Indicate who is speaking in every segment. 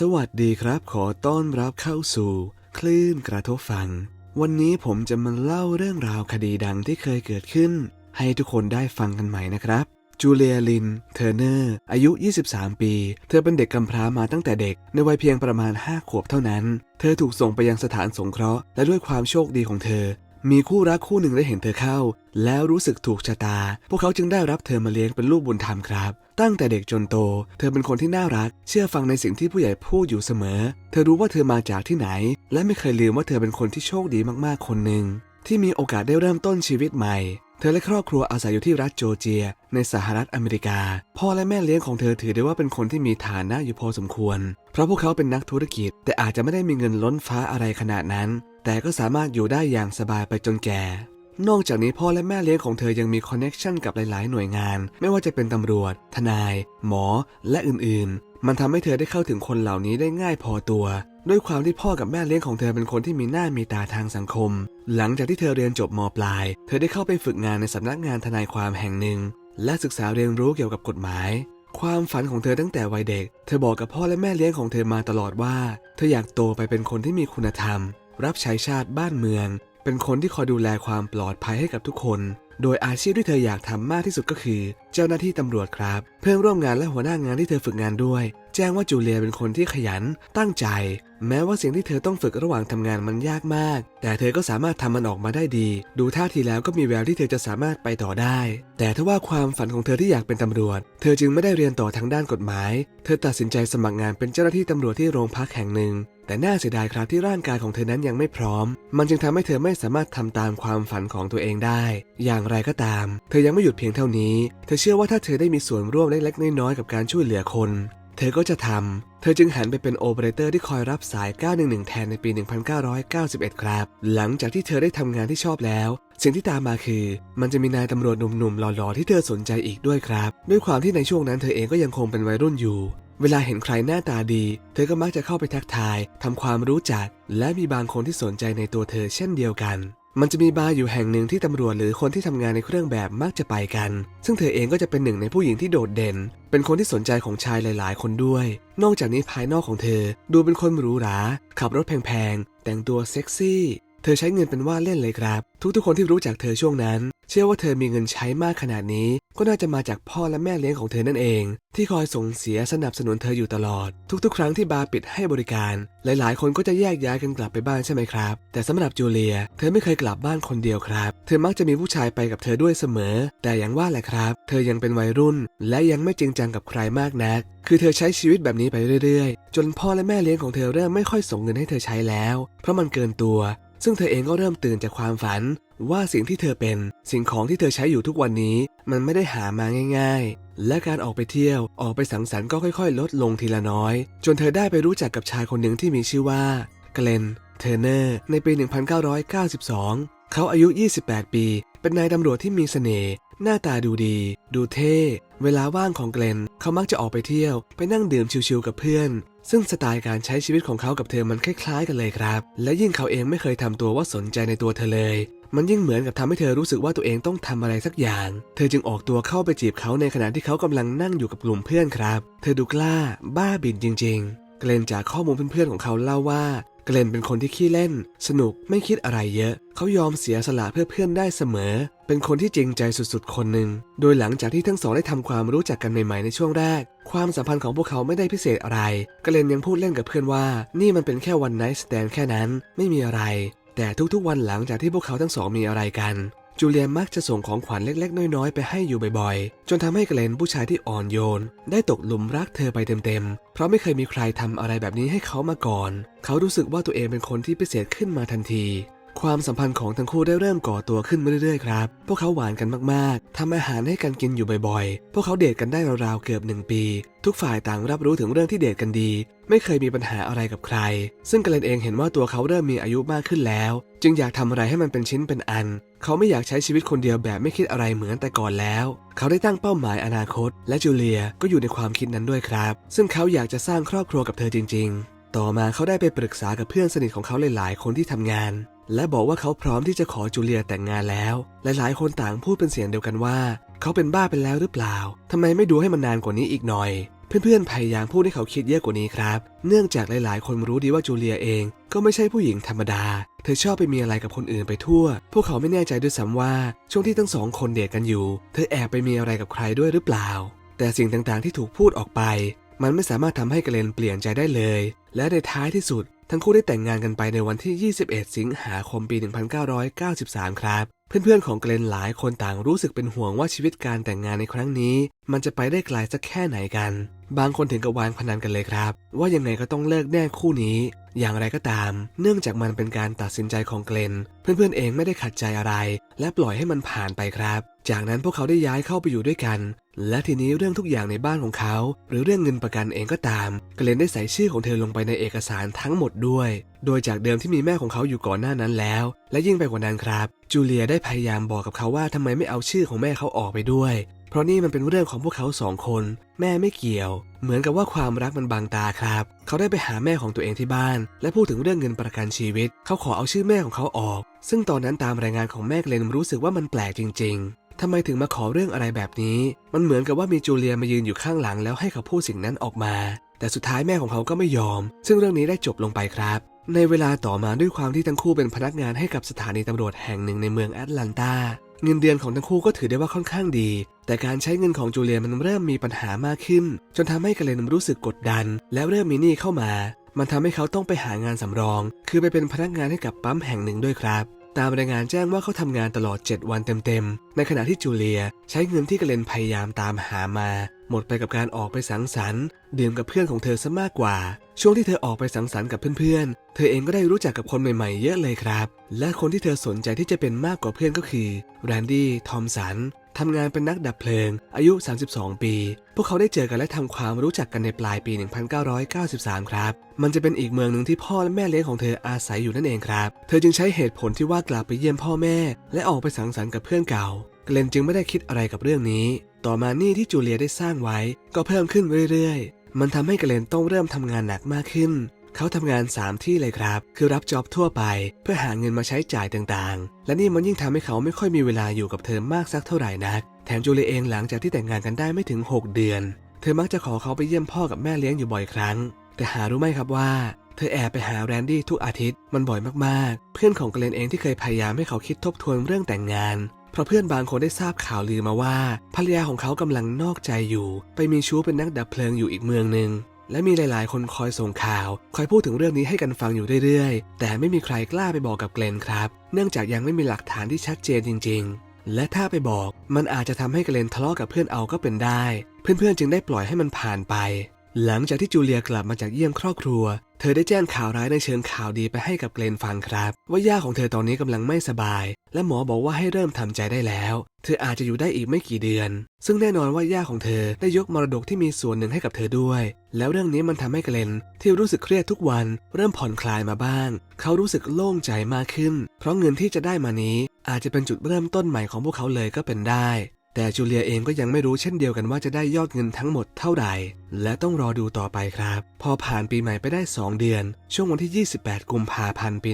Speaker 1: สวัสดีครับ ขอต้อนรับเข้าสู่ คลื่นกระทบฟัง วันนี้ผมจะมาเล่าเรื่องราวคดีดังที่เคยเกิดขึ้น ให้ทุกคนได้ฟังกันใหม่นะครับ จูเลียลิน เทอร์เนอร์ อายุ 23 ปี เธอเป็นเด็กกำพร้ามาตั้งแต่เด็ก ในวัยเพียงประมาณ 5 ขวบเท่านั้น เธอถูกส่งไปยังสถานสงเคราะห์ และด้วยความโชคดีของเธอ มีคู่รักคู่หนึ่งได้เห็นเธอเข้า แล้วรู้สึกถูกชะตา พวกเขาจึงได้รับเธอมาเลี้ยงเป็นลูกบุญธรรมครับ ตั้งแต่เด็กจนโต เธอเป็นคนที่น่ารัก เชื่อฟังในสิ่งที่ผู้ใหญ่พูดอยู่เสมอ เธอรู้ว่าเธอมาจากที่ไหน และไม่เคยลืมว่าเธอเป็นคนที่โชคดีมากๆคนหนึ่งที่มีโอกาสได้เริ่มต้นชีวิตใหม่ เธอและครอบครัวอาศัยอยู่ที่รัฐโจเจีย ในสหรัฐอเมริกา พ่อและแม่เลี้ยงของเธอถือได้ว่าเป็นคนที่มีฐานะอยู่พอสมควร เพราะพวกเขาเป็นนักธุรกิจ แต่อาจจะไม่ได้มีเงินล้นฟ้าอะไรขนาดนั้น แต่ก็สามารถอยู่ได้อย่างสบายไปจนแก่ นอกจากนี้พ่อและแม่เลี้ยงของเธอยังมีคอนเน็ชันกับหลาย ๆ หน่วยงาน ไม่ว่าจะเป็นตำรวจ ทนาย หมอ และอื่น ๆ มันทำให้เธอได้เข้าถึงคนเหล่านี้ได้ง่ายพอตัว ด้วยความที่พ่อกับแม่เลี้ยงของเธอเป็นคนที่มีหน้ามีตาทางสังคม หลังจากที่เธอเรียนจบมปลาย เธอได้เข้าไปฝึกงานในสำนักงานทนายความแห่งหนึ่ง และศึกษาเรียนรู้เกี่ยวกับกฎหมาย ความฝันของเธอตั้งแต่วัยเด็ก เธอบอกกับพ่อและแม่เลี้ยงของเธอมาตลอดว่า เธออยากโตไปเป็นคนที่มีคุณธรรม รับใช้ชาติบ้านเมือง เป็นคนที่คอยดูแลความปลอดภัยให้กับทุกคน โดยอาชีพที่เธออยากทำมากที่สุดก็คือ เจ้าหน้าที่ตำรวจครับ เพื่อนร่วมงานและหัวหน้างานที่เธอฝึกงานด้วย แจ้งว่าจูเลียเป็นคนที่ขยัน ตั้งใจ แม้ว่าสิ่งที่เธอต้องฝึกระหว่างทำงานมันยากมาก แต่เธอก็สามารถทำมันออกมาได้ดี ดูท่าทีแล้วก็มีแววที่เธอจะสามารถไปต่อได้ แต่ถ้าว่าความฝันของเธอที่อยากเป็นตำรวจ เธอจึงไม่ได้เรียนต่อทางด้านกฎหมาย เธอตัดสินใจสมัครงานเป็นเจ้าหน้าที่ตำรวจที่โรงพักแห่งหนึ่งแต่น่าเสียดายครับที่ร่างกายของเธอนั้นยังไม่พร้อม มันจึงทำให้เธอไม่สามารถทำตามความฝันของตัวเองได้ อย่างไรก็ตาม เธอยังไม่หยุดเพียงเท่านี้ เธอเชื่อว่าถ้าเธอได้มีส่วนร่วมเล็กๆน้อยๆกับการช่วยเหลือคน เธอก็จะทำ เธอจึงหันไปเป็นโอเปอเรเตอร์ที่คอยรับสาย 911 แทนในปี 1991 ครับ หลังจากที่เธอได้ทำงานที่ชอบแล้ว สิ่งที่ตามมาคือ มันจะมีนายตำรวจหนุ่มๆ หล่อๆ ที่เธอสนใจอีกด้วยครับ ด้วยความที่ในช่วงนั้นเธอเองก็ยังคงเป็นวัยรุ่นอยู่ เวลาเห็นใครหน้าตาดี เธอก็มักจะเข้าไปทักทายทำความรู้จัก และมีบางคนที่สนใจในตัวเธอเช่นเดียวกัน มันจะมีบาร์อยู่แห่งหนึ่งที่ตำรวจหรือคนที่ทำงานในเครื่องแบบมักจะไปกัน ซึ่งเธอเองก็จะเป็นหนึ่งในผู้หญิงที่โดดเด่น เป็นคนที่สนใจของชายหลาย ๆ คนด้วย นอกจากนี้ภายนอกของเธอ ดูเป็นคนหรูหรา ขับรถแพง ๆ แต่งตัวเซ็กซี่ เธอใช้เงินเป็นว่าเล่นเลยครับ ทุกๆคนที่รู้จักเธอช่วงนั้น เชื่อว่าเธอมีเงินใช้มากขนาดนี้ ก็น่าจะมาจากพ่อและแม่เลี้ยงของเธอนั่นเอง ที่คอยส่งเสียสนับสนุนเธออยู่ตลอด ทุกๆ ครั้งที่บาร์ปิดให้บริการ หลายๆ คนก็จะแยกย้ายกันกลับไปบ้านใช่ไหมครับ แต่สำหรับจูเลีย เธอไม่เคยกลับบ้านคนเดียวครับ เธอมักจะมีผู้ชายไปกับเธอด้วยเสมอ แต่อย่างว่าแหละครับ เธอยังเป็นวัยรุ่น และยังไม่จริงจังกับใครมากนัก คือเธอใช้ชีวิตแบบนี้ไปเรื่อยๆ จนพ่อและแม่เลี้ยงของเธอเริ่มไม่ค่อยส่งเงินให้เธอใช้แล้ว เพราะมันเกินตัว ซึ่งเธอเองก็เริ่มตื่นจากความฝัน ว่าสิ่งที่เธอเป็นสิ่งของที่เธอใช้อยู่ทุกวันนี้ มันไม่ได้หามาง่าย ๆ และการออกไปเที่ยวออกไปสังสรรค์ก็ค่อยๆ ลดลงทีละน้อย จนเธอได้ไปรู้จักกับชายคนหนึ่งที่มีชื่อว่าเกลนเทอร์เนอร์ในปี 1992 เขาอายุ 28 ปี เป็นนายตำรวจที่มีเสน่ห์หน้าตาดูดี ดูเท่ เวลาว่างของเกลนเขามักจะออกไปเที่ยว ไปนั่งดื่มชิวๆกับเพื่อน ซึ่งสไตล์การใช้ชีวิตของเขากับเธอมันคล้ายๆกันเลยครับ และยิ่งเขาเองไม่เคยทำตัวว่าสนใจในตัวเธอเลย มันยิ่งเหมือนกับทำให้เธอรู้สึกว่าตัวเองต้องทำอะไรสักอย่าง เธอจึงออกตัวเข้าไปจีบเขาในขณะที่เขากำลังนั่งอยู่กับกลุ่มเพื่อนครับ เธอดูกล้า บ้าบิ่นจริง ๆ เกรนจากข้อมูลเพื่อนๆของเขาเล่าว่า เกลนเป็นคนที่ขี้เล่น สนุกไม่คิดอะไรเยอะ เขายอมเสียสละเพื่อเพื่อนได้เสมอ เป็นคนที่จริงใจสุดๆ คนหนึ่ง โดยหลังจากที่ทั้งสองได้ทำความรู้จักกันใหม่ๆในช่วงแรก ความสัมพันธ์ของพวกเขาไม่ได้พิเศษอะไร เกลนยังพูดเล่นกับเพื่อนว่า นี่มันเป็นแค่วันไนท์สแตนแค่นั้น ไม่มีอะไร แต่ทุกๆวันหลังจากที่พวกเขาทั้งสองมีอะไรกัน จูเลียมักจะส่งของขวัญเล็กๆ น้อยๆ ไปให้อยู่บ่อยๆ จนทำให้เกลนผู้ชายที่อ่อนโยน ได้ตกหลุมรักเธอไปเต็มๆ เพราะไม่เคยมีใครทำอะไรแบบนี้ให้เขามาก่อน เขารู้สึกว่าตัวเองเป็นคนที่พิเศษขึ้นมาทันที ความสัมพันธ์ของทั้งคู่ได้เริ่มก่อตัวขึ้นมาเรื่อยๆครับ พวกเขาหวานกันมากๆทำอาหารให้กันกินอยู่บ่อยๆ พวกเขาเดทกันได้ราวๆเกือบหนึ่งปี ทุกฝ่ายต่างรับรู้ถึงเรื่องที่เดทกันดี ไม่เคยมีปัญหาอะไรกับใคร ซึ่งเกรนเองเห็นว่าตัวเขาเริ่มมีอายุมากขึ้นแล้ว จึงอยากทำอะไรให้มันเป็นชิ้นเป็นอัน เขาไม่อยากใช้ชีวิตคนเดียวแบบไม่คิดอะไรเหมือนแต่ก่อนแล้ว เขาได้ตั้งเป้าหมายอนาคต และจูเลียก็อยู่ในความคิดนั้นด้วยครับ ซึ่งเขาอยากจะสร้างครอบครัวกับเธอจริง ๆ ต่อมาเขาได้ไปปรึกษากับเพื่อนสนิทของเขาหลายๆ คนที่ทำงาน และบอกว่าเขาพร้อมที่จะขอจูเลียแต่งงานแล้ว หลายๆ คนต่างพูดเป็นเสียงเดียวกันว่า เขาเป็นบ้าไปแล้วหรือเปล่าทำไมไม่ดูให้มันนานกว่านี้อีกหน่อย เพื่อนๆพยายามพูดให้เขาคิดเยอะกว่านี้ครับ เนื่องจากหลายๆ คนรู้ดีว่าจูเลียเอง ก็ไม่ใช่ผู้หญิงธรรมดา เธอชอบไปมีอะไรกับคนอื่นไปทั่ว พวกเขาไม่แน่ใจด้วยซ้ำว่าช่วงที่ทั้งสองคนเดทกันอยู่ เธอแอบไปมีอะไรกับใครด้วยหรือเปล่า แต่สิ่งต่างๆที่ถูกพูดออกไป มันไม่สามารถทำให้เกรนเปลี่ยนใจได้เลย และในท้ายที่สุด ทั้งคู่ได้แต่งงานกันไปในวันที่ 21 สิงหาคมปี 1993 ครับ เพื่อนๆของเกรนหลายคนต่างรู้สึกเป็นห่วงว่าชีวิตการแต่งงานในครั้งนี้ มันจะไปได้ไกลสักแค่ไหนกัน บางคนถึงกับวางพนันกันเลยครับ ว่ายังไงก็ต้องเลิกแน่คู่นี้ อย่างไรก็ตาม เนื่องจากมันเป็นการตัดสินใจของเกรนเพื่อนๆเองไม่ได้ขัดใจอะไร และปล่อยให้มันผ่านไปครับ จากนั้นพวกเขาได้ย้ายเข้าไปอยู่ด้วยกัน และทีนี้เรื่องทุกอย่างในบ้านของเขา หรือเรื่องเงินประกันเองก็ตาม เกรนได้ใส่ชื่อของเธอลงไปในเอกสารทั้งหมดด้วย โดยจากเดิมที่มีแม่ของเขาอยู่ก่อนหน้านั้นแล้ว และยิ่งไปกว่านั้นครับ จูเลียได้พยายามบอกกับเขาว่าทำไมไม่เอาชื่อของแม่เขาออกไปด้วย ราะนี่มันเป็นเรื่องของพวกเขาสองคน แม่ไม่เกี่ยว เหมือนกับว่าความรักมันบังตาครับ เขาได้ไปหาแม่ของตัวเองที่บ้าน และพูดถึงเรื่องเงินประกันชีวิต เขาขอเอาชื่อแม่ของเขาออก ซึ่งตอนนั้นตามรายงานของแม่เกรนรู้สึกว่ามันแปลกจริง ๆทำไมถึงมาขอเรื่องอะไรแบบนี้ มันเหมือนกับว่ามีจูเลียมายืนอยู่ข้างหลังแล้วให้เขาพูดสิ่งนั้นออกมา แต่สุดท้ายแม่ของเขาก็ไม่ยอม ซึ่งเรื่องนี้ได้จบลงไปครับในเวลาต่อมาด้วยความที่ทั้งคู่เป็นพนักงานให้กับสถานีตำรวจแห่งหนึ่งในเมืองแอตแลนตา เงินเดือนของทั้งคู่ก็ถือได้ว่าค่อนข้างดี แต่การใช้เงินของจูเลียมันเริ่มมีปัญหามากขึ้น จนทำให้เกเลนรู้สึกกดดัน และเริ่มมีหนี้เข้ามา มันทำให้เขาต้องไปหางานสำรอง คือไปเป็นพนักงานให้กับปั๊มแห่งหนึ่งด้วยครับ ตามรายงานแจ้งว่าเขาทำงานตลอด 7 วันเต็มๆ ในขณะที่จูเลียใช้เงินที่กเลนพยายามตามหามา หมดไปกับการออกไปสังสรรค์ดื่มกับเพื่อนของเธอซะมากกว่า ช่วงที่เธอออกไปสังสรรค์กับเพื่อนๆ เธอเองก็ได้รู้จักกับคนใหม่ๆ เยอะเลยครับ และคนที่เธอสนใจที่จะเป็นมากกว่าเพื่อนก็คือแรนดี้ ทอมสัน ทำงานเป็นนักดับเพลิง อายุ 32 ปี พวกเขาได้เจอกันและทำความรู้จักกันในปลายปี 1993 ครับ มันจะเป็นอีกเมืองหนึ่งที่พ่อและแม่เลี้ยงของเธออาศัยอยู่นั่นเองครับ เธอจึงใช้เหตุผลที่ว่ากลับไปเยี่ยมพ่อแม่ และออกไปสังสรรค์กับเพื่อนเก่า เกลนจึงไม่ได้คิดอะไรกับเรื่องนี้ ต่อมาหนี้ที่จูเลียได้สร้างไว้ ก็เพิ่มขึ้นเรื่อยๆ มันทำให้เกลนต้องเริ่มทำงานหนักมากขึ้น เขาทำงาน 3 ที่เลยครับ คือรับจ็อบทั่วไป เพื่อหาเงินมาใช้จ่ายต่างๆ และนี่มันยิ่งทำให้เขาไม่ค่อยมีเวลาอยู่กับเธอมากสักเท่าไหร่นัก แถมจูเลียเองหลังจากที่แต่งงานกันได้ไม่ถึง 6 เดือน เธอมักจะขอเขาไปเยี่ยมพ่อกับแม่เลี้ยงอยู่บ่อยครั้ง แต่หารู้ไหมครับว่าเธอแอบไปหาแรนดี้ทุกอาทิตย์มันบ่อยมากๆ เพื่อนของเกรนเองที่เคยพยายามให้เขาคิดทบทวนเรื่องแต่งงาน เพราะเพื่อนบางคนได้ทราบข่าวลือมาว่าภรรยาของเขากำลังนอกใจอยู่ ไปมีชู้เป็นนักดับเพลิงอยู่อีกเมืองหนึ่ง และมีหลายๆ คนคอยส่งข่าว คอยพูดถึงเรื่องนี้ให้กันฟังอยู่เรื่อยๆ แต่ไม่มีใครกล้าไปบอกกับเกลนครับ เนื่องจากยังไม่มีหลักฐานที่ชัดเจนจริง ๆ และถ้าไปบอกมันอาจจะทำให้เกลนทะเลาะกับเพื่อนเอาก็เป็นได้ เพื่อนๆจึงได้ปล่อยให้มันผ่านไป หลังจากที่จูเลียกลับมาจากเยี่ยมครอบครัว เธอได้แจ้งข่าวร้ายในเชิงข่าวดีไปให้กับเกรนฟังครับ ว่าย่าของเธอตอนนี้กำลังไม่สบาย และหมอบอกว่าให้เริ่มทำใจได้แล้ว เธออาจจะอยู่ได้อีกไม่กี่เดือน ซึ่งแน่นอนว่าย่าของเธอได้ยกมรดกที่มีส่วนหนึ่งให้กับเธอด้วย แล้วเรื่องนี้มันทำให้เกรนที่รู้สึกเครียดทุกวัน เริ่มผ่อนคลายมาบ้าง เขารู้สึกโล่งใจมากขึ้น เพราะเงินที่จะได้มานี้ อาจจะเป็นจุดเริ่มต้นใหม่ของพวกเขาเลยก็เป็นได้ แต่จูเลียเองก็ยังไม่รู้เช่นเดียวกันว่าจะได้ยอดเงินทั้งหมดเท่าไหร่และต้องรอดูต่อไปครับ พอผ่านปีใหม่ไปได้ 2 เดือน ช่วงวันที่ 28 กุมภาพันธ์ปี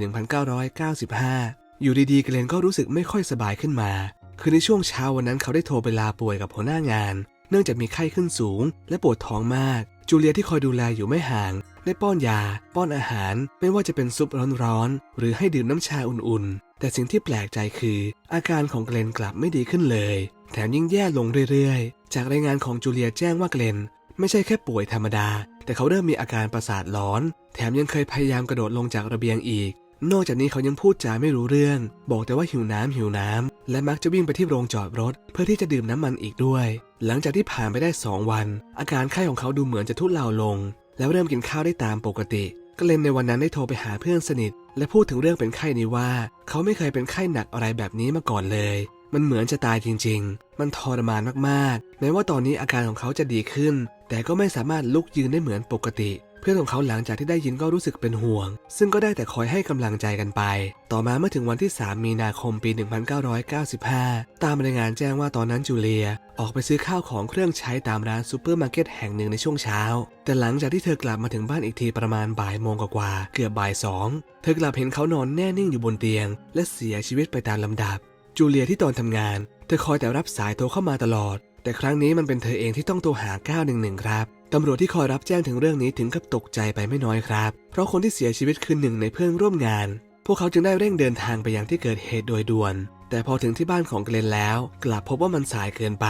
Speaker 1: 1995 อยู่ดีๆเกรนก็รู้สึกไม่ค่อยสบายขึ้นมา คือในช่วงเช้าวันนั้นเขาได้โทรไปลาป่วยกับหัวหน้างาน เนื่องจากมีไข้ขึ้นสูง และปวดท้องมาก จูเลียที่คอยดูแลอยู่ไม่ห่างได้ป้อนยา ป้อนอาหาร ไม่ว่าจะเป็นซุปร้อนๆ หรือให้ดื่มน้ำชาอุ่นๆ แต่สิ่งที่แปลกใจคือ อาการของเกรนกลับไม่ดีขึ้นเลย แถมยิ่งแย่ลงเรื่อยๆ จากรายงานของจูเลียแจ้งว่าเกรนไม่ใช่แค่ป่วยธรรมดา แต่เขาเริ่มมีอาการประสาทร้อน แถมยังเคยพยายามกระโดดลงจากระเบียงอีก นอกจากนี้เขายังพูดจาไม่รู้เรื่อง บอกแต่ว่าหิวน้ำหิวน้ำและมักจะวิ่งไปที่โรงจอดรถ เพื่อที่จะดื่มน้ำมันอีกด้วย หลังจากที่ผ่านไปได้ 2 วัน อาการไข้ของเขาดูเหมือนจะทุเลาลง แล้วเริ่มกินข้าวได้ตามปกติก็เลยในวันนั้นได้โทรไปหาเพื่อนสนิท และพูดถึงเรื่องเป็นไข้นี้ว่า เขาไม่เคยเป็นไข้หนักอะไรแบบนี้มาก่อนเลย มันเหมือนจะตายจริงๆ มันทรมานมากๆ แม้ว่าตอนนี้อาการของเขาจะดีขึ้น แต่ก็ไม่สามารถลุกยืนได้เหมือนปกติ เพื่อนของเขาหลังจากที่ได้ยินก็รู้สึกเป็นห่วง ซึ่งก็ได้แต่คอยให้กำลังใจกันไป ต่อมาเมื่อถึงวันที่ 3 มีนาคมปี 1995 ตามรายงานแจ้งว่าตอนนั้นจูเลีย ออกไปซื้อข้าวของเครื่องใช้ตามร้านซูเปอร์มาร์เก็ตแห่งหนึ่งในช่วงเช้า แต่หลังจากที่เธอกลับมาถึงบ้านอีกทีประมาณบ่ายโมงกว่าเกือบบ่ายสองเธอกลับเห็นเขานอนแน่นิ่งอยู่บนเตียง และเสียชีวิตไปตามลำดับ จูเลียที่ตอนทำงาน เธอคอยแต่รับสายโทรเข้ามาตลอด แต่ครั้งนี้มันเป็นเธอเองที่ต้องโทรหา 911 ครับตำรวจที่คอยรับแจ้งถึงเรื่องนี้ถึงกับตกใจไปไม่น้อยครับ เพราะคนที่เสียชีวิตคือหนึ่งในเพื่อนร่วมงาน พวกเขาจึงได้เร่งเดินทางไปยังที่เกิดเหตุโดยด่วน แต่พอถึงที่บ้านของเกรนแล้ว กลับพบว่ามันสายเกินไป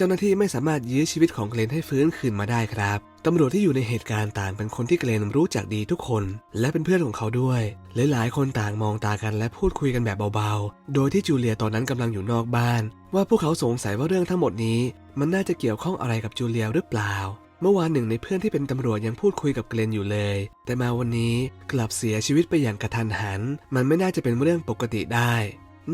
Speaker 1: เจ้าหน้าที่ไม่สามารถยื้อชีวิตของเกลนให้ฟื้นคืนมาได้ครับตำรวจที่อยู่ในเหตุการณ์ต่างเป็นคนที่เกลนรู้จักดีทุกคน และเป็นเพื่อนของเขาด้วยหลายๆคนต่างมองตากันและพูดคุยกันแบบเบาๆ โดยที่จูเลียตอนนั้นกำลังอยู่นอกบ้าน ว่าพวกเขาสงสัยว่าเรื่องทั้งหมดนี้ มันน่าจะเกี่ยวข้องอะไรกับจูเลียหรือเปล่า เมื่อวานหนึ่งในเพื่อนที่เป็นตำรวจยังพูดคุยกับเกลนอยู่เลย แต่มาวันนี้กลับเสียชีวิตไปอย่างกระทันหัน มันไม่น่าจะเป็นเรื่องปกติได้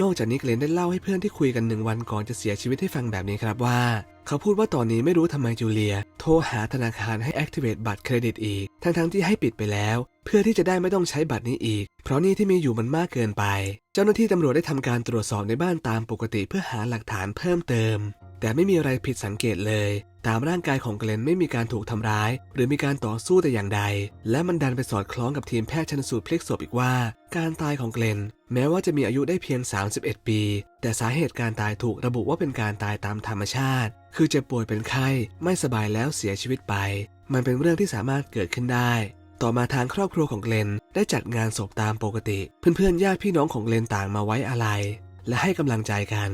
Speaker 1: นอกจากนี้เกลนได้เล่าให้เพื่อนที่คุยกันหนึ่งวันก่อนจะเสียชีวิตให้ฟังแบบนี้ครับว่า เขาพูดว่าตอนนี้ไม่รู้ทำไมจูเลีย โทรหาธนาคารให้ activate บัตรเครดิตอีก ทั้งๆที่ให้ปิดไปแล้ว เพื่อที่จะได้ไม่ต้องใช้บัตรนี้อีก เพราะหนี่ที่มีอยู่มันมากเกินไป เจ้าหน้าที่ตำรวจได้ทำการตรวจสอบในบ้านตามปกติเพื่อหาหลักฐานเพิ่มเติม แต่ไม่มีอะไรผิดสังเกตเลย ตามร่างกายของเกลนไม่มีการถูกทำร้าย หรือมีการต่อสู้แต่อย่างใด และมันดันไปสอดคล้องกับทีมแพทย์ชันสูตรพลิกศพอีกว่า การตายของเกลนแม้ว่าจะมีอายุได้เพียง 31 ปี แต่สาเหตุการตายถูกระบุว่าเป็นการตายตามธรรมชาติ คือเจ็บป่วยเป็นไข้ ไม่สบายแล้วเสียชีวิตไป มันเป็นเรื่องที่สามารถเกิดขึ้นได้ ต่อมาทางครอบครัวของเกลนได้จัดงานศพตามปกติ เพื่อนๆญาติพี่น้องของเกลนต่างมาไว้อาลัยและให้กำลังใจกัน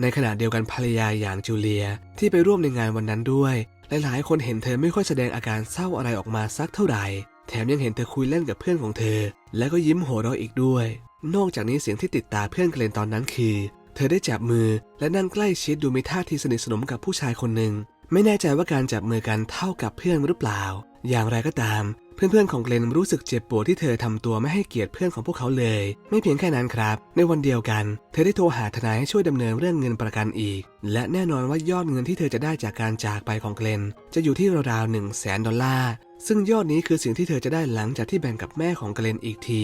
Speaker 1: ในขณะเดียวกันภรรยาอย่างจูเลียที่ไปร่วมในงานวันนั้นด้วย หลายๆ คนเห็นเธอไม่ค่อยแสดงอาการเศร้าอะไรออกมาสักเท่าไหร่ แถมยังเห็นเธอคุยเล่นกับเพื่อนของเธอ และก็ยิ้มโหัวเราะอีกด้วย นอกจากนี้เสียงที่ติดตาเพื่อนเกลนตอนนั้นคือ เธอได้จับมือและนั่งใกล้ชิดดูมีท่าทีสนิทสนมกับผู้ชายคนหนึ่ง ไม่แน่ใจว่าการจับมือกันเท่ากับเพื่อนหรือเปล่า อย่างไรก็ตาม เพื่อนๆของเกลนรู้สึกเจ็บปวดที่เธอทำตัวไม่ให้เกียรติเพื่อนของพวกเขาเลย ไม่เพียงแค่นั้นครับ ในวันเดียวกัน เธอได้โทรหาทนายให้ช่วยดำเนินเรื่องเงินประกันอีก และแน่นอนว่ายอดเงินที่เธอจะได้จากการจากไปของเกลนจะอยู่ที่ราวๆหนึ่งแสนดอลลาร์ซึ่งยอดนี้คือสิ่งที่เธอจะได้หลังจากที่แบ่งกับแม่ของเกลนอีกที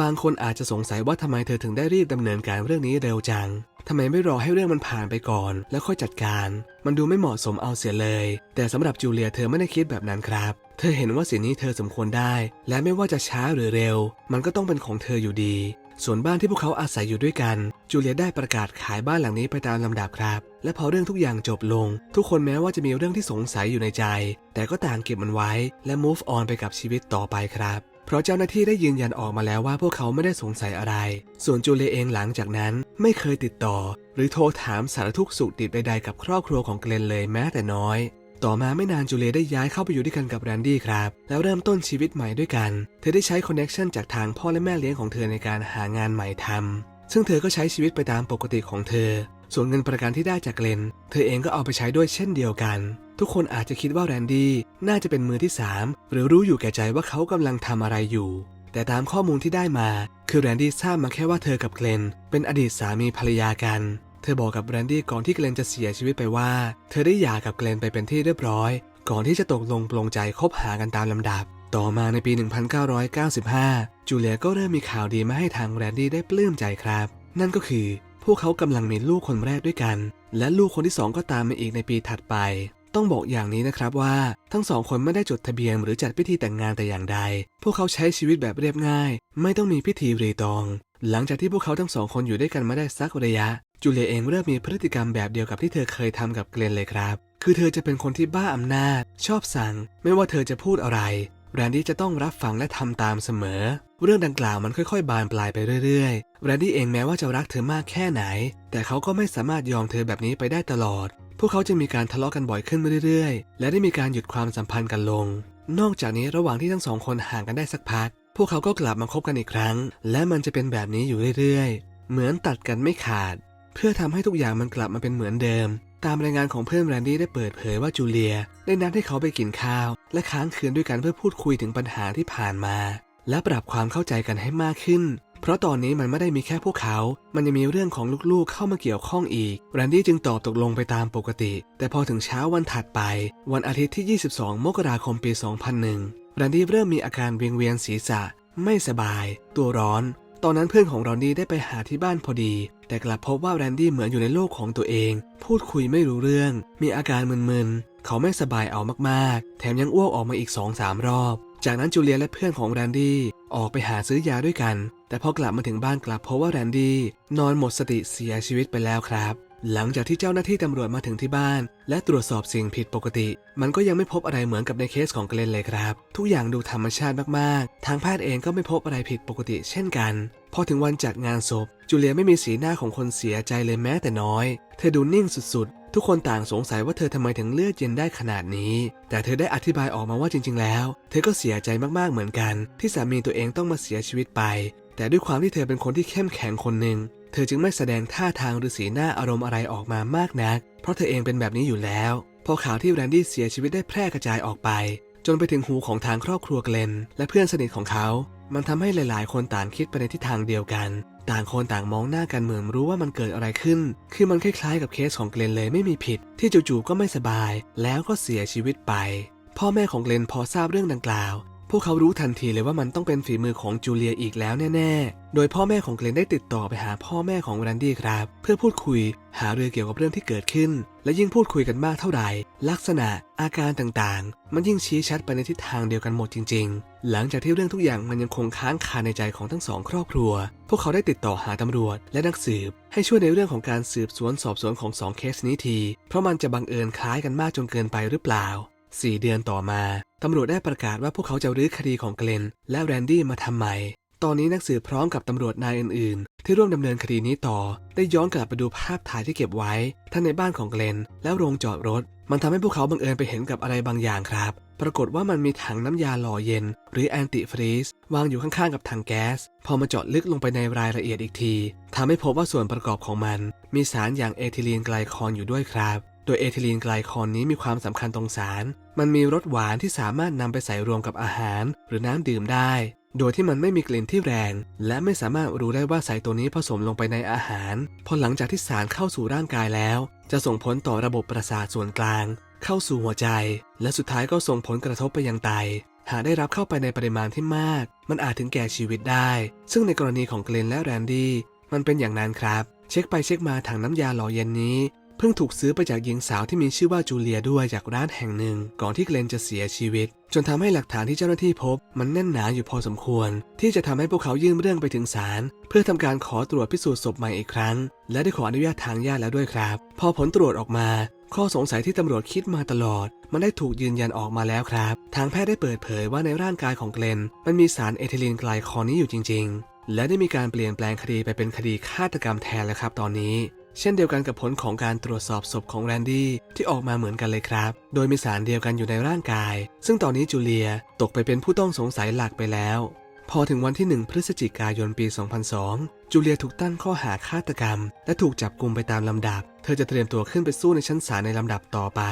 Speaker 1: บางคนอาจจะสงสัยว่าทำไมเธอถึงได้รีบดำเนินการเรื่องนี้เร็วจังทำไมไม่รอให้เรื่องมันผ่านไปก่อน แล้วค่อยจัดการ มันดูไม่เหมาะสมเอาเสียเลย แต่สำหรับจูเลียเธอไม่ได้คิดแบบนั้นครับ เธอเห็นว่าสิ่งนี้เธอสมควรได้ และไม่ว่าจะช้าหรือเร็ว มันก็ต้องเป็นของเธออยู่ดี ส่วนบ้านที่พวกเขาอาศัยอยู่ด้วยกัน จูเลียได้ประกาศขายบ้านหลังนี้ไปตามลำดับครับ และพอเรื่องทุกอย่างจบลง ทุกคนแม้ว่าจะมีเรื่องที่สงสัยอยู่ในใจ แต่ก็ต่างเก็บมันไว้ และ move on ไปกับชีวิตต่อไปครับ เพราะเจ้าหน้าที่ได้ยืนยันออกมาแล้วว่าพวกเขาไม่ได้สงสัยอะไร ส่วนจูเลียเองหลังจากนั้นไม่เคยติดต่อ หรือโทรถามสารทุกข์สุขดิบใดๆกับครอบครัวของเกลนเลยแม้แต่น้อย ต่อมาไม่นานจูเลียได้ย้ายเข้าไปอยู่ด้วยกันกับแรนดี้ครับ แล้วเริ่มต้นชีวิตใหม่ด้วยกัน เธอได้ใช้คอนเน็ชันจากทางพ่อและแม่เลี้ยงของเธอในการหางานใหม่ทำซึ่งเธอก็ใช้ชีวิตไปตามปกติของเธอ ส่วนเงินประกันที่ได้จากเกลนเธอเองก็เอาไปใช้ด้วยเช่นเดียวกัน ทุกคนอาจจะคิดว่าแรนดี้น่าจะเป็นมือที่ 3 หรือรู้อยู่แก่ใจว่าเขากำลังทำอะไรอยู่ แต่ตามข้อมูลที่ได้มา คือแรนดี้ทราบมาแค่ว่าเธอกับเกลนเป็นอดีตสามีภรรยากัน เธอบอกกับแรนดี้ก่อนที่เกลนจะเสียชีวิตไปว่า เธอได้หย่ากับเกลนไปเป็นที่เรียบร้อย ก่อนที่จะตกลงปลงใจคบหากันตามลำดับ ต่อมาในปี 1995 จูเลียก็เริ่มมีข่าวดีมาให้ทางแรนดี้ได้ปลื้มใจครับ นั่นก็คือ พวกเขากำลังมีลูกคนแรกด้วยกัน และลูกคนที่สองก็ตามมาอีกในปีถัดไป ต้องบอกอย่างนี้นะครับว่าทั้งสองคนไม่ได้จดทะเบียนหรือจัดพิธีแต่งงานแต่อย่างใด พวกเขาใช้ชีวิตแบบเรียบง่าย ไม่ต้องมีพิธีรีตอง หลังจากที่พวกเขาทั้งสองคนอยู่ด้วยกันมาได้สักระยะ จูเลียเองเริ่มมีพฤติกรรมแบบเดียวกับที่เธอเคยทำกับเกลนเลยครับ คือเธอจะเป็นคนที่บ้าอำนาจ ชอบสั่ง ไม่ว่าเธอจะพูดอะไรแรนดี้จะต้องรับฟังและทำตามเสมอ เรื่องดังกล่าวมันค่อยๆ บานปลายไปเรื่อยๆแรนดี้เองแม้ว่าจะรักเธอมากแค่ไหน แต่เขาก็ไม่สามารถยอมเธอแบบนี้ไปได้ตลอด พวกเขาจึงมีการทะเลาะกันบ่อยขึ้นเรื่อยๆ และได้มีการหยุดความสัมพันธ์กันลง นอกจากนี้ระหว่างที่ทั้งสองคนห่างกันได้สักพัก พวกเขาก็กลับมาคบกันอีกครั้ง และมันจะเป็นแบบนี้อยู่เรื่อยๆ เหมือนตัดกันไม่ขาด เพื่อทำให้ทุกอย่างมันกลับมาเป็นเหมือนเดิม ตามรายงานของเพื่อนแรนดี้ได้เปิดเผยว่าจูเลีย ได้นัดให้เขาไปกินข้าว และค้างคืนด้วยกันเพื่อพูดคุยถึงปัญหาที่ผ่านมา และปรับความเข้าใจกันให้มากขึ้น เพราะตอนนี้มันไม่ได้มีแค่พวกเขา มันยังมีเรื่องของลูกๆเข้ามาเกี่ยวข้องอีก แรนดี้จึงตอบตกลงไปตามปกติ แต่พอถึงเช้าวันถัดไป วันอาทิตย์ที่ 22 มกราคมปี 2001 แรนดี้เริ่มมีอาการเวียงเวียนศีรษะ ไม่สบาย ตัวร้อน ตอนนั้นเพื่อนของแรนดี้ได้ไปหาที่บ้านพอดี แต่กลับพบว่าแรนดี้เหมือนอยู่ในโลกของตัวเอง พูดคุยไม่รู้เรื่อง มีอาการมึนๆ เขาไม่สบายเอามากๆ แถมยังอ้วกออกมาอีก2-3รอบ จากนั้นจูเลียและเพื่อนของแรนดี้ออกไปหาซื้อยาด้วยกัน แต่พอกลับมาถึงบ้านกลับพบว่าแรนดี้นอนหมดสติเสียชีวิตไปแล้วครับ หลังจากที่เจ้าหน้าที่ตำรวจมาถึงที่บ้าน และตรวจสอบสิ่งผิดปกติ มันก็ยังไม่พบอะไรเหมือนกับในเคสของเกรนเลยครับ ทุกอย่างดูธรรมชาติมากๆ ทางแพทย์เองก็ไม่พบอะไรผิดปกติเช่นกันพอถึงวันจัดงานศพจูเลียไม่มีสีหน้าของคนเสียใจเลยแม้แต่น้อย เธอดูนิ่งสุดๆ ทุกคนต่างสงสัยว่าเธอทำไมถึงเลือดเย็นได้ขนาดนี้ แต่เธอได้อธิบายออกมาว่าจริง ๆ แล้ว เธอก็เสียใจมากๆเหมือนกัน ที่สามีตัวเองต้องมาเสียชีวิตไป แต่ด้วยความที่เธอเป็นคนที่เข้มแข็งคนหนึ่งเธอจึงไม่แสดงท่าทางหรือสีหน้าอารมณ์อะไรออกมามากนัก เพราะเธอเองเป็นแบบนี้อยู่แล้ว พอข่าวที่แรนดี้เสียชีวิตได้แพร่กระจายออกไป จนไปถึงหูของทางครอบครัวเกลนและเพื่อนสนิทของเขา มันทำให้หลายๆ คนต่างคิดไปในทิศทางเดียวกัน ต่างคนต่างมองหน้ากันเหมือนรู้ว่ามันเกิดอะไรขึ้น คือมันคล้ายๆกับเคสของเกลนเลยไม่มีผิด ที่จู่ๆก็ไม่สบาย แล้วก็เสียชีวิตไป พ่อแม่ของเกลนพอทราบเรื่องดังกล่าว วกเขารู้ทันทีเลยว่ามันต้องเป็นฝีมือของจูเลียอีกแล้วแน่ๆ โดยพ่อแม่ของเกลนได้ติดต่อไปหาพ่อแม่ของแรนดี้ครับ เพื่อพูดคุยหาเรื่องเกี่ยวกับเรื่องที่เกิดขึ้น และยิ่งพูดคุยกันมากเท่าไหร่ ลักษณะอาการต่างๆ มันยิ่งชี้ชัดไปในทิศทางเดียวกันหมดจริง ๆ หลังจากที่เรื่องทุกอย่างมันยังคงค้างคาในใจของทั้งสองครอบครัว พวกเขาได้ติดต่อหาตำรวจและนักสืบ ให้ช่วยในเรื่องของการสืบสวนสอบสวนของสองเคสนี้ที เพราะมันจะบังเอิญคล้ายกันมากจนเกินไปหรือเปล่าสี่เดือนต่อมา ตำรวจได้ประกาศว่าพวกเขาจะรื้อคดีของเกลน และแรนดี้มาทำใหม่ ตอนนี้นักสืบพร้อมกับตำรวจนายอื่นๆ ที่ร่วมดำเนินคดีนี้ต่อ ได้ย้อนกลับไปดูภาพถ่ายที่เก็บไว้ ทั้งในบ้านของเกลน และโรงจอดรถ มันทำให้พวกเขาบังเอิญไปเห็นกับอะไรบางอย่างครับ ปรากฏว่ามันมีถังน้ำยาหล่อเย็น หรือแอนติฟรีซวางอยู่ข้างๆกับถังแก๊ส พอมาเจาะลึกลงไปในรายละเอียดอีกทีทำให้พบว่าส่วนประกอบของมัน มีสารอย่างเอทิลีนไกลคอลอยู่ด้วยครับ โดยเอทิลีนไกลคอลนี้มีความสำคัญตรงสาร มันมีรสหวานที่สามารถนำไปใส่รวมกับอาหาร หรือน้ำดื่มได้ โดยที่มันไม่มีกลิ่นที่แรง และไม่สามารถรู้ได้ว่าสารตัวนี้ผสมลงไปในอาหาร พอหลังจากที่สารเข้าสู่ร่างกายแล้ว จะส่งผลต่อระบบประสาทส่วนกลาง เข้าสู่หัวใจ และสุดท้ายก็ส่งผลกระทบไปยังไต หากได้รับเข้าไปในปริมาณที่มาก มันอาจถึงแก่ชีวิตได้ ซึ่งในกรณีของเกลนและแรนดี้มันเป็นอย่างนั้นครับ เช็คไปเช็คมาถังน้ำยาหล่อเย็นนี้ เพิ่งถูกซื้อไปจากหญิงสาวที่มีชื่อว่าจูเลียด้วยจากร้านแห่งหนึ่ง ก่อนที่เกลนจะเสียชีวิต จนทำให้หลักฐานที่เจ้าหน้าที่พบ มันแน่นหนาอยู่พอสมควร ที่จะทำให้พวกเขายื่นเรื่องไปถึงศาลเพื่อทำการขอตรวจพิสูจน์ศพใหม่อีกครั้ง และได้ขออนุญาตทางญาติแล้วด้วยครับ พอผลตรวจออกมาข้อสงสัยที่ตำรวจคิดมาตลอด มันได้ถูกยืนยันออกมาแล้วครับ ทางแพทย์ได้เปิดเผยว่าในร่างกายของเกลน มันมีสารเอทิลีนไกลคอนี้อยู่จริง ๆ และได้มีการเปลี่ยนแปลงคดีไปเป็นคดีฆาตกรรมแทนแล้วครับตอนนี้ เช่นเดียวกันกับผลของการตรวจสอบศพของแรนดี้ที่ออกมาเหมือนกันเลยครับ โดยมีสารเดียวกันอยู่ในร่างกาย ซึ่งตอนนี้จูเลียตกไปเป็นผู้ต้องสงสัยหลักไปแล้ว พอถึงวันที่ 1 พฤศจิกายนปี 2002 จูเลียถูกตั้งข้อหาฆาตกรรม และถูกจับกลุมไปตามลำดับ เธอจะเตรียมตัวขึ้นไปสู้ในชั้นศาลในลำดับต่อไป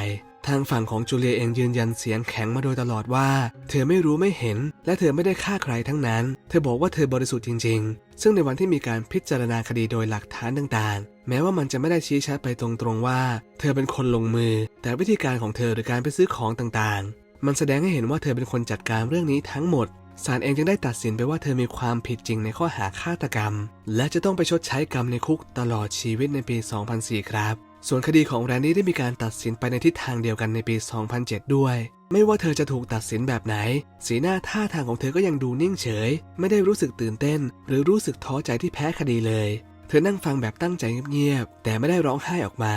Speaker 1: ทางฝั่งของจูเลียเองยืนยันเสียงแข็งมาโดยตลอดว่า เธอไม่รู้ไม่เห็น และเธอไม่ได้ฆ่าใครทั้งนั้น เธอบอกว่าเธอบริสุทธิ์จริง ๆ ซึ่งในวันที่มีการพิจารณาคดีโดยหลักฐานต่างๆ แม้ว่ามันจะไม่ได้ชี้ชัดไปตรงๆว่า เธอเป็นคนลงมือ แต่วิธีการของเธอหรือการไปซื้อของต่างๆ มันแสดงให้เห็นว่าเธอเป็นคนจัดการเรื่องนี้ทั้งหมดศาลเองจึงได้ตัดสินไปว่าเธอมีความผิดจริงในข้อหาฆาตกรรม และจะต้องไปชดใช้กรรมในคุกตลอดชีวิตในปี 2004 ครับ ส่วนคดีของแรนดี้ได้มีการตัดสินไปในทิศทางเดียวกันในปี 2007 ด้วย ไม่ว่าเธอจะถูกตัดสินแบบไหน สีหน้าท่าทางของเธอก็ยังดูนิ่งเฉย ไม่ได้รู้สึกตื่นเต้น หรือรู้สึกท้อใจที่แพ้คดีเลย เธอนั่งฟังแบบตั้งใจเงียบๆแต่ไม่ได้ร้องไห้ออกมา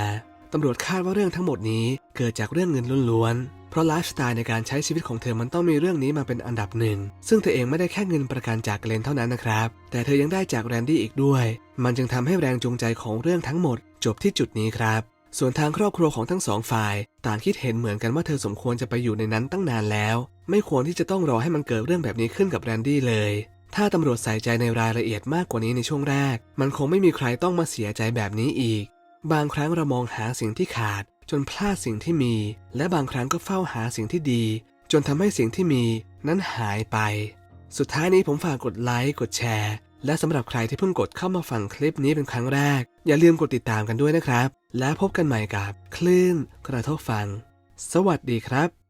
Speaker 1: ตำรวจคาดว่าเรื่องทั้งหมดนี้เกิดจากเรื่องเงินล้วนๆ เพราะไลฟ์สไตล์ในการใช้ชีวิตของเธอมันต้องมีเรื่องนี้มาเป็นอันดับหนึ่ง ซึ่งเธอเองไม่ได้แค่เงินประกันจากเกลนเท่านั้นนะครับ แต่เธอยังได้จากแรนดี้อีกด้วย มันจึงทำให้แรงจูงใจของเรื่องทั้งหมด จบที่จุดนี้ครับ ส่วนทางครอบครัวของทั้งสองฝ่าย ต่างคิดเห็นเหมือนกันว่าเธอสมควรจะไปอยู่ในนั้นตั้งนานแล้ว ไม่ควรที่จะต้องรอให้มันเกิดเรื่องแบบนี้ขึ้นกับแรนดี้เลยถ้าตำรวจใส่ใจในรายละเอียดมากกว่านี้ในช่วงแรก มันคงไม่มีใครต้องมาเสียใจแบบนี้อีก บางครั้งเรามองหาสิ่งที่ขาด จนพลาดสิ่งที่มี และบางครั้งก็เฝ้าหาสิ่งที่ดี จนทำให้สิ่งที่มีนั้นหายไป สุดท้ายนี้ผมฝากกดไลค์กดแชร์ และสำหรับใครที่เพิ่งกดเข้ามาฟังคลิปนี้เป็นครั้งแรก อย่าลืมกดติดตามกันด้วยนะครับ และพบกันใหม่กับ คลื่นกระทบฟัง สวัสดีครับ